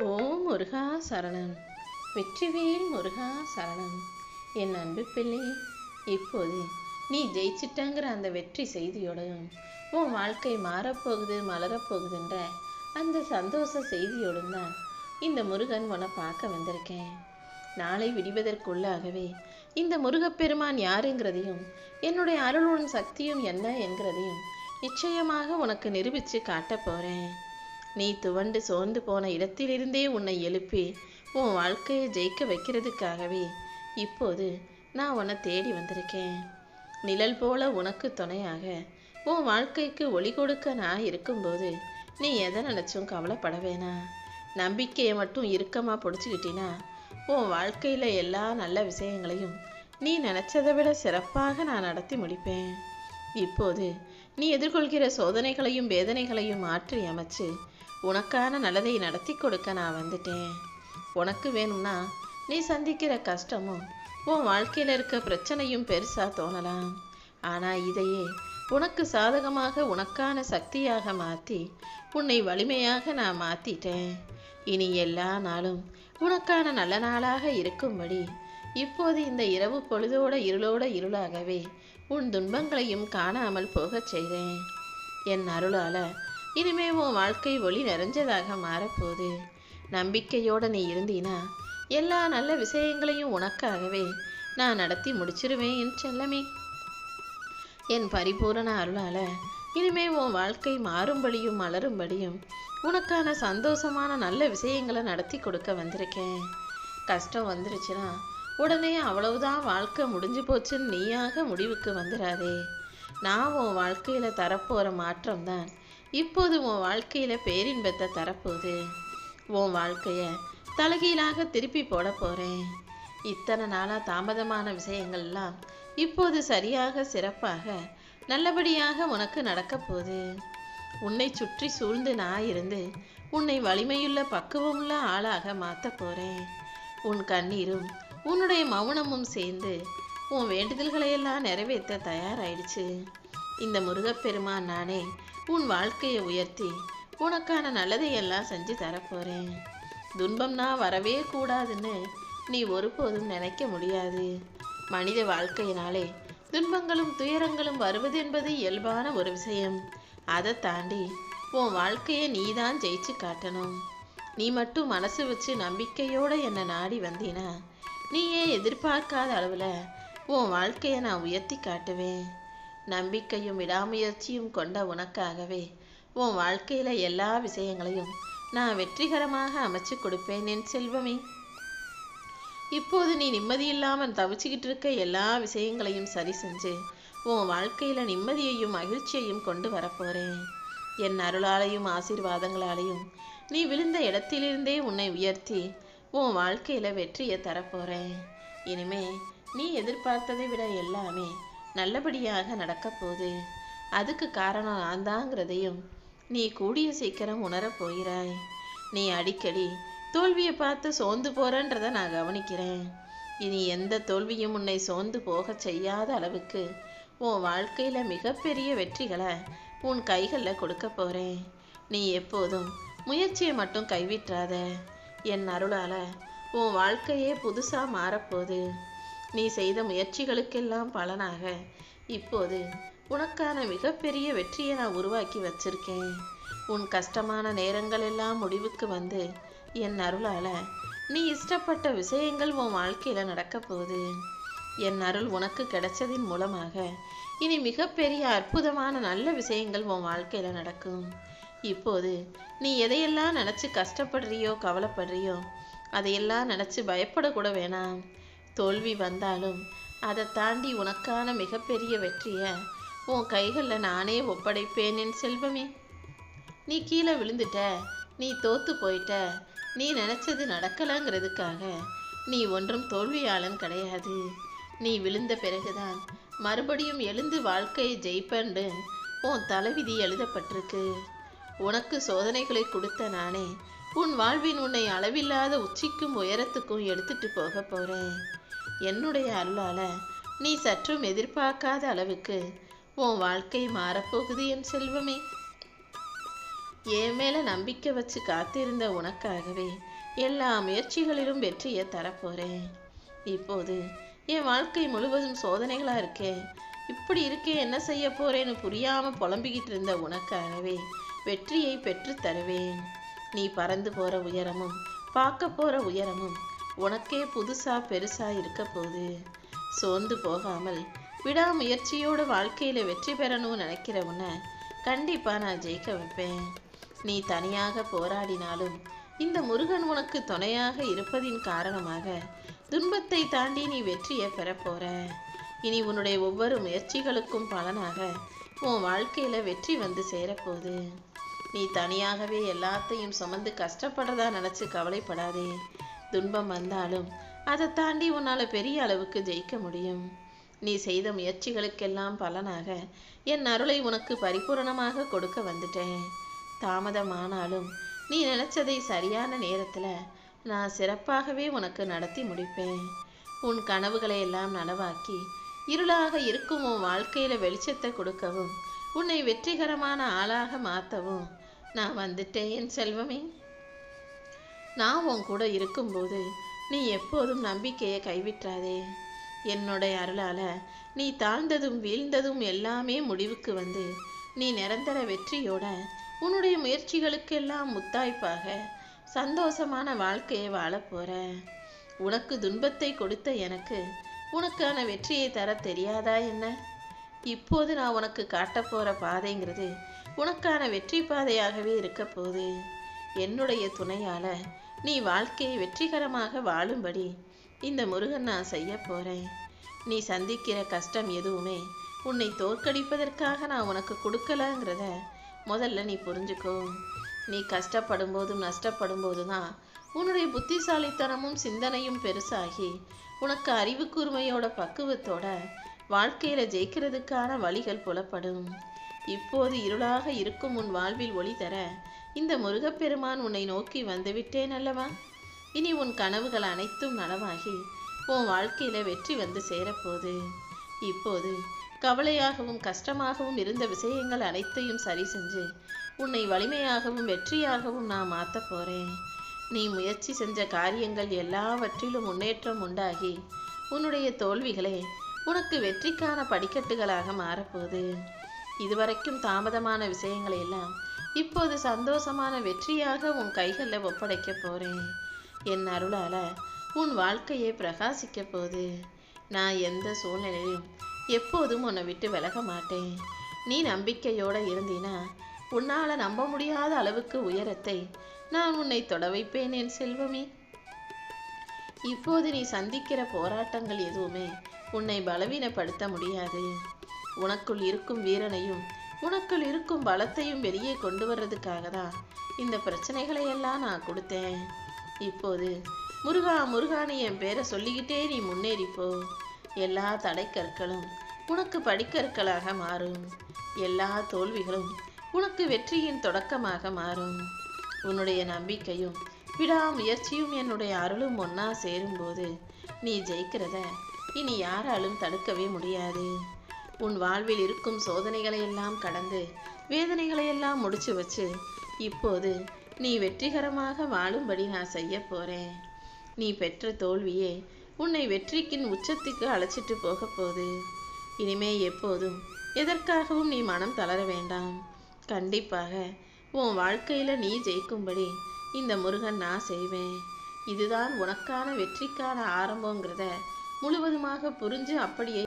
ஓம் முருகா சரணம். வெற்றிவேல் முருகா சரணம். என் அன்பு பிள்ளை இப்போது நீ ஜெயிச்சிட்டங்கிற அந்த வெற்றி செய்தியோடும் உன் வாழ்க்கை மாறப்போகுது மலரப்போகுதுன்ற அந்த சந்தோஷ செய்தியோடும் தான் இந்த முருகன் உன்னை பார்க்க வந்திருக்கேன். நாளை விடிவதற்குள்ளாகவே இந்த முருகப்பெருமான் யாருங்கிறதையும் என்னுடைய அருளுடன் சக்தியும் என்ன என்கிறதையும் நிச்சயமாக உனக்கு நிரூபித்து காட்டப் போகிறேன் நீ துவண்டு சோர்ந்து போன இடத்திலிருந்தே உன்னை எழுப்பி உன் வாழ்க்கையை ஜெயிக்க வைக்கிறதுக்காகவே. இப்போது நான் உன்னை தேடி வந்திருக்கேன். நிழல் போல உனக்கு துணையாக. உன் வாழ்க்கைக்கு ஒளி கொடுக்க நான் இருக்கும்போது நீ எதை நினச்சும் கவலைப்பட வேணாம் நம்பிக்கையை மட்டும் இறுக்கமாக பிடிச்சிக்கிட்டினா உன் வாழ்க்கையில் எல்லா நல்ல விஷயங்களையும் நீ நினச்சதை விட சிறப்பாக நான் நடத்தி முடிப்பேன். இப்போது நீ எதிர்கொள்கிற சோதனைகளையும் வேதனைகளையும் மாற்றி அமைச்சு உனக்கான நல்லதை நடத்தி கொடுக்க நான் வந்துட்டேன். உனக்கு வேணும்னா நீ சந்திக்கிற கஷ்டமும் உன் வாழ்க்கையில் இருக்க பிரச்சனையும் பெருசா தோணலாம். ஆனால் இதையே உனக்கு சாதகமாக உனக்கான சக்தியாக மாற்றி உன்னை வலிமையாக நான் மாற்றிட்டேன் இனி எல்லா நாளும் உனக்கான நல்ல நாளாக இருக்கும்படி இப்போது இந்த இரவு பொழுதோட இருளோட இருளாகவே உன் துன்பங்களையும் காணாமல் போகச் செய்தேன். என் அருளால இனிமே உன் வாழ்க்கை ஒளி நிறைஞ்சதாக மாறப்போகுது. நம்பிக்கையோட நீ இருந்தீனா எல்லா நல்ல விஷயங்களையும் உனக்காகவே நான் நடத்தி முடிச்சிருவேன் என் செல்லமே. என் பரிபூரண அருளால இனிமே உன் வாழ்க்கை மாறும்படியும் மலரும்படியும் உனக்கான சந்தோஷமான நல்ல விஷயங்களை நடத்தி கொடுக்க வந்திருக்கேன். கஷ்டம் வந்துருச்சுன்னா உடனே அவ்வளவுதான் வாழ்க்கை முடிஞ்சு போச்சுன்னு நீயாக முடிவுக்கு வந்துடாதே நான் உன் வாழ்க்கையில தரப்போற மாற்றம் தான் இப்போது உன் வாழ்க்கையில பேரின்பத்தை தரப்போகுது. உன் வாழ்க்கைய தலைகீழாக திருப்பி போட போறேன். இத்தனை நாளாக தாமதமான விஷயங்கள்லாம் இப்போது சரியாக சிறப்பாக நல்லபடியாக உனக்கு நடக்க போகுது. உன்னை சுற்றி சூழ்ந்து நான் இருந்து உன்னை வலிமையுள்ள பக்குவமுள்ள ஆளாக மாற்ற போறேன். உன் கண்ணீரும் உன்னுடைய மௌனமும் சேர்ந்து உன் வேண்டுதல்களையெல்லாம் நிறைவேற்ற தயாராயிடுச்சு. இந்த முருகப்பெருமான் நானே உன் வாழ்க்கையை உயர்த்தி உனக்கான நல்லதை எல்லாம் செஞ்சு தரப்போறேன். துன்பம்னா வரவே கூடாதுன்னு நீ ஒருபோதும் நினைக்க முடியாது. மனித வாழ்க்கையினாலே துன்பங்களும் துயரங்களும் வருவது என்பது இயல்பான ஒரு விஷயம். அதை தாண்டி உன் வாழ்க்கையை நீதான் ஜெயிச்சு காட்டணும். நீ மட்டும் மனசு வச்சு நம்பிக்கையோடு என்னை நாடி வந்தீனா நீயே எதிர்பார்க்காத அளவில் உன் வாழ்க்கையை நான் உயர்த்தி காட்டுவேன். நம்பிக்கையும் விடாமுயற்சியும் கொண்ட உனக்காகவே. உன் வாழ்க்கையில் எல்லா விஷயங்களையும் நான் வெற்றிகரமாக அமைச்சு கொடுப்பேன் என் செல்வமே. இப்போது நீ நிம்மதியில்லாமல் தவிச்சுக்கிட்டு இருக்க எல்லா விஷயங்களையும் சரி செஞ்சு உன் வாழ்க்கையில் நிம்மதியையும் மகிழ்ச்சியையும் கொண்டு வரப்போறேன். என் அருளாலையும் ஆசீர்வாதங்களாலையும் நீ விழுந்த இடத்திலிருந்தே உன்னை உயர்த்தி உன் வாழ்க்கையில் வெற்றியை தரப்போறேன். இனிமே நீ எதிர்பார்த்ததை விட எல்லாமே நல்லபடியாக நடக்கப்போகுது அதுக்கு காரணம் நான் தாங்கிறதையும் நீ கூடிய சீக்கிரம் உணரப் போகிறாய். நீ அடிக்கடி தோல்வியை பார்த்து சோர்ந்து போறன்றத நான் கவனிக்கிறேன். இனி எந்த தோல்வியும் உன்னை சோர்ந்து போகச் செய்யாத அளவுக்கு உன் வாழ்க்கையில மிகப்பெரிய வெற்றிகளை உன் கைகளில் கொடுக்க போறேன். நீ எப்போதும் முயற்சியை மட்டும் கைவிட்றாத என் அருளால உன் வாழ்க்கையே புதுசா மாறப்போகுது நீ செய்த முயற்சிகளுக்கெல்லாம் பலனாக. இப்போது உனக்கான மிகப்பெரிய வெற்றியை நான் உருவாக்கி வச்சிருக்கேன். உன் கஷ்டமான நேரங்கள் எல்லாம் முடிவுக்கு வந்து என் அருளால நீ இஷ்டப்பட்ட விஷயங்கள் உன் வாழ்க்கையில நடக்க போகுது. என் அருள் உனக்கு கிடைச்சதின் மூலமாக இனி மிகப்பெரிய அற்புதமான நல்ல விஷயங்கள் உன் வாழ்க்கையில நடக்கும். இப்போது நீ எதையெல்லாம் நினைச்சு கஷ்டப்படுறியோ கவலைப்படுறியோ அதையெல்லாம் நினைச்சு பயப்படக்கூட வேணாம். தோல்வி வந்தாலும் அதை தாண்டி உனக்கான மிகப்பெரிய வெற்றியை உன் கைகளில் நானே ஒப்படைப்பேன் என் செல்வமே. நீ கீழே விழுந்துட்ட நீ தோத்து போயிட்ட நீ நினச்சது நடக்கலாங்கிறதுக்காக நீ ஒன்றும் தோல்வியாளன் கிடையாது. நீ விழுந்த பிறகுதான் மறுபடியும் எழுந்து வாழ்க்கையை ஜெயிப்பண்டு உன் தலைவிதி எழுதப்பட்டிருக்கு. உனக்கு சோதனைகளை கொடுத்த நானே உன் வாழ்வின் உன்னை அளவில்லாத உச்சிக்கும் உயரத்துக்கும் எடுத்துட்டு போக போறேன். என்னுடைய அல்லால நீ சற்றும் எதிர்பார்க்காத அளவுக்கு உன் வாழ்க்கை மாறப்போகுது என் செல்வமே. என் மேல நம்பிக்கை வச்சு காத்திருந்த உனக்காகவே எல்லா முயற்சிகளிலும் வெற்றியை தரப்போறேன். இப்போது என் வாழ்க்கை முழுவதும் சோதனைகளா இருக்கே. இப்படி இருக்கே என்ன செய்ய போறேன்னு புரியாம புலம்பிக்கிட்டு இருந்த உனக்காகவே வெற்றியை பெற்று தருவேன். நீ பறந்து போற உயரமும் பார்க்க போற உயரமும் உனக்கே புதுசா பெருசா இருக்க போகுது. சோர்ந்து போகாமல் விடாமுயற்சியோட வாழ்க்கையில வெற்றி பெறணும்னு நினைக்கிற உன்னை கண்டிப்பா நான் ஜெயிக்க வைப்பேன். நீ தனியாக போராடினாலும் இந்த முருகன் உனக்கு துணையாக இருப்பதின் காரணமாக துன்பத்தை தாண்டி நீ வெற்றியை பெறப் போற. இனி உன்னுடைய ஒவ்வொரு முயற்சிகளுக்கும் பலனாக உன் வாழ்க்கையில வெற்றி வந்து சேரப்போகுது நீ தனியாகவே எல்லாத்தையும் சுமந்து கஷ்டப்படுறதா நினைச்சு கவலைப்படாதே. துன்பம் வந்தாலும் அதை தாண்டி உன்னால பெரிய அளவுக்கு ஜெயிக்க முடியும். நீ செய்த முயற்சிகளுக்கெல்லாம் பலனாக என் அருளை உனக்கு பரிபூரணமாக கொடுக்க வந்துட்டேன். தாமதமானாலும் நீ நினைச்சதை சரியான நேரத்துல நான் சிறப்பாகவே உனக்கு நடத்தி முடிப்பேன். உன் கனவுகளை எல்லாம் நனவாக்கி இருளாக இருக்கும் உன் வாழ்க்கையில வெளிச்சத்தை கொடுக்கவும் உன்னை வெற்றிகரமான ஆளாக மாத்தவும் நான் வந்துட்டேன் என் செல்வமே. நான் உன் கூட இருக்கும்போது நீ எப்போதும் நம்பிக்கையை கைவிட்டாதே. என்னுடைய அருளால நீ தாழ்ந்ததும் வீழ்ந்ததும் எல்லாமே முடிவுக்கு வந்து நீ நிரந்தர வெற்றியோட உன்னுடைய முயற்சிகளுக்கெல்லாம் முத்தாய்ப்பாக சந்தோஷமான வாழ்க்கையை வாழப்போற உனக்கு துன்பத்தை கொடுத்த எனக்கு உனக்கான வெற்றியை தர தெரியாதா என்ன? இப்போது நான் உனக்கு காட்டப்போற பாதைங்கிறது உனக்கான வெற்றி பாதையாகவே இருக்க போகுது. என்னுடைய துணையால நீ வாழ்க்கையை வெற்றிகரமாக வாழும்படி இந்த முருகன் நான் செய்ய போறேன். நீ சந்திக்கிற கஷ்டம் எதுவுமே உன்னை தோற்கடிப்பதற்காக நான் உனக்கு கொடுக்கலங்கிறத முதல்ல நீ புரிஞ்சுக்கோ. நீ கஷ்டப்படும் போதும் நஷ்டப்படும் போது தான் உன்னுடைய புத்திசாலித்தனமும் சிந்தனையும் பெருசாகி உனக்கு அறிவு கூர்மையோட பக்குவத்தோட வாழ்க்கையில ஜெயிக்கிறதுக்கான வழிகள் புலப்படும். இப்போது இருளாக இருக்கும் உன் வாழ்வில் ஒளி தர இந்த முருகப்பெருமான் உன்னை நோக்கி வந்துவிட்டேன் அல்லவா? இனி உன் கனவுகள் அனைத்தும் நனவாகி உன் வாழ்க்கையில வெற்றி வந்து சேரப்போகுது. இப்போது கவலையாகவும் கஷ்டமாகவும் இருந்த விஷயங்கள் அனைத்தையும் சரி செஞ்சு உன்னை வலிமையாகவும் வெற்றியாகவும் நான் மாத்தப் போறேன். நீ முயற்சி செஞ்ச காரியங்கள் எல்லாவற்றிலும் முன்னேற்றம் உண்டாகி உன்னுடைய தோல்விகளே உனக்கு வெற்றிக்கான படிக்கட்டுகளாக மாறப்போகுது. இதுவரைக்கும் தாமதமான விஷயங்களை எல்லாம் இப்போது சந்தோஷமான வெற்றியாக உன் கைகளில் ஒப்படைக்க போறேன். என் அருளால உன் வாழ்க்கையை பிரகாசிக்க போகுது நான் எந்த சூழ்நிலையிலும் எப்போதும் உன்னை விட்டு விலக மாட்டேன். நீ நம்பிக்கையோடு இருந்தீனா உன்னால் நம்ப முடியாத அளவுக்கு உயரத்தை நான் உன்னை தொட வைப்பேன் என் செல்வமே. இப்போது நீ சந்திக்கிற போராட்டங்கள் எதுவுமே உன்னை பலவீனப்படுத்த முடியாது. உனக்குள் இருக்கும் வீரனையும் உனக்குள் இருக்கும் பலத்தையும் வெளியே கொண்டு வர்றதுக்காக தான் இந்த பிரச்சனைகளை எல்லாம் நான் கொடுத்தேன். இப்போது முருகா முருகான்னு என் பேரை சொல்லிக்கிட்டே நீ முன்னேறிப்போ எல்லா தடைக்கற்களும் உனக்கு படிக்கற்களாக மாறும். எல்லா தோல்விகளும் உனக்கு வெற்றியின் தொடக்கமாக மாறும். உன்னுடைய நம்பிக்கையும் விடாமுயற்சியும் என்னுடைய அருளும் ஒன்னா சேரும்போது நீ ஜெயிக்கிறத இனி யாராலும் தடுக்கவே முடியாது. உன் வாழ்வில் இருக்கும் சோதனைகளை எல்லாம் கடந்து வேதனைகளை எல்லாம் முடிச்சு வச்சு இப்போது நீ வெற்றிகரமாக வாழும்படி நான் செய்ய போறேன். நீ பெற்ற தோல்வியே உன்னை வெற்றிக்கின் உச்சத்துக்கு அழைச்சிட்டு போக போகுது. இனிமே எப்போதும் எதற்காகவும் நீ மனம் தளர வேண்டாம். கண்டிப்பாக உன் வாழ்க்கையில நீ ஜெயிக்கும்படி இந்த முருகன் நான் செய்வேன். இதுதான் உனக்கான வெற்றிக்கான ஆரம்பங்கிறத முழுவதுமாக புரிஞ்சு அப்படியே